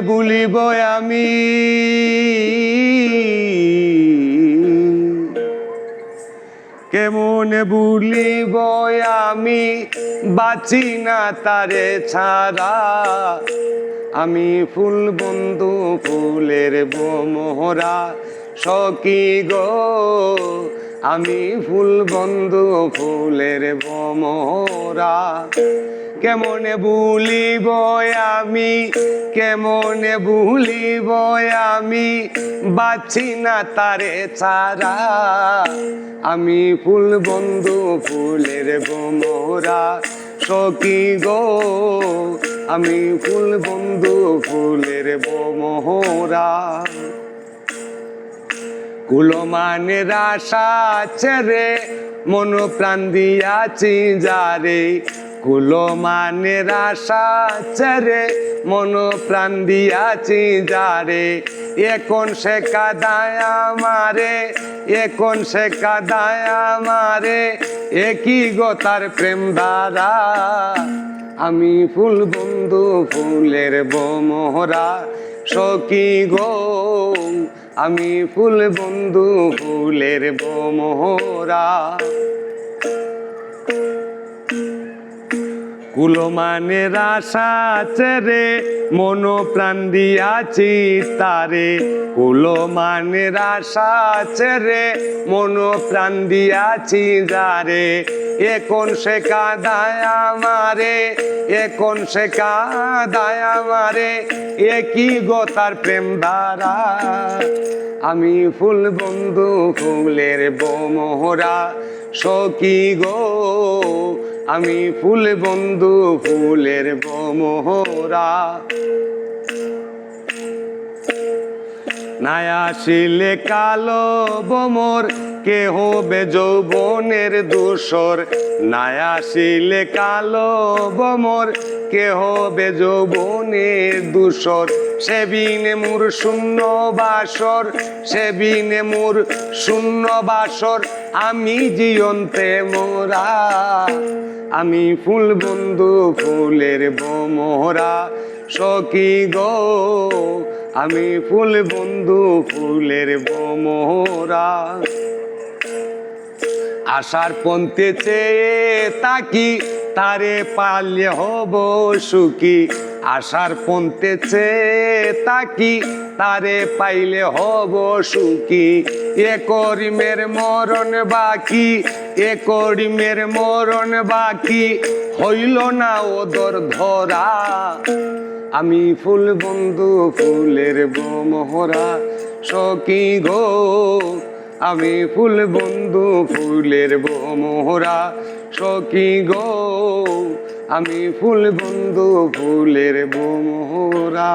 ভুলিব আমি? কেমনে ভুলিব আমি? বাঁচি না তারে ছাড়া। আমি ফুল বন্ধু, ফুলের বোমরা সকি গো। আমি ফুল বন্ধু, ফুলের বোমরা কেমনে ভুলিব আমি? কেমনে ভুলিব আমি? বাঁচি না তারে ছাড়া। আমি ফুল বন্ধু, ফুলের বোমরা সকি গো, আমি ফুল বন্ধু, ফুলের বোমরা কুলমানের আশা ছেড়ে মন প্রাণ দিয়াছি যারে কুলমানের আশা ছেড়ে মন প্রাণ দিয়াছি যারে এখন সে কাদায় আমারে এখন সে কাদায় আমারে একই গো তার প্রেম দ্বারা? আমি ফুল বন্ধু, ফুলের বোমরা সকি গো, আমি ফুল বন্ধু, ফুলের বোমরা কুলমানের আশা ছেড়ে মন প্রাণ দিয়াছি তারে। কুলমানের আশা ছেড়ে মন প্রাণ দিয়াছি যারে। এখন সে কাদায় আমারে এখন সে কাদায় আমারে একই তার প্রেম দ্বারা আমি ফুল বন্ধু ফুলের বোমরা সকি গো আমি ফুল বন্ধু, ফুলের বোমরা নাই আসিলে কালো বোমর কে হবে যৌবনের দূষর। নাই আসিলে কালো বোমর কে হবে যৌবনের দূষর। সে বিনে মোর শূন্য বাসর সে বিনে মোর শূন্য বাসর। আমি জিয়ন্তে মোরা আমি ফুল বন্ধু, ফুলের বোমরা। সকি গো, আমি ফুল বন্ধু, ফুলের বোমরা। আশার পন্থে চেয়ে তাকি তারে পালে হব সুখী। আশার চেয়ে তাকি তারে পাইলে হব সুখী। এ করিমের মরণ বাকি, এ করিমের মরণ বাকি। হইল না ওদর ধরা। আমি ফুল বন্ধু, ফুলের বোমহরা সকি গো। আমি ফুল বন্ধু, ফুলের বোমহরা সকি গো। আমি ফুল বন্ধু ফুলের বোমহরা।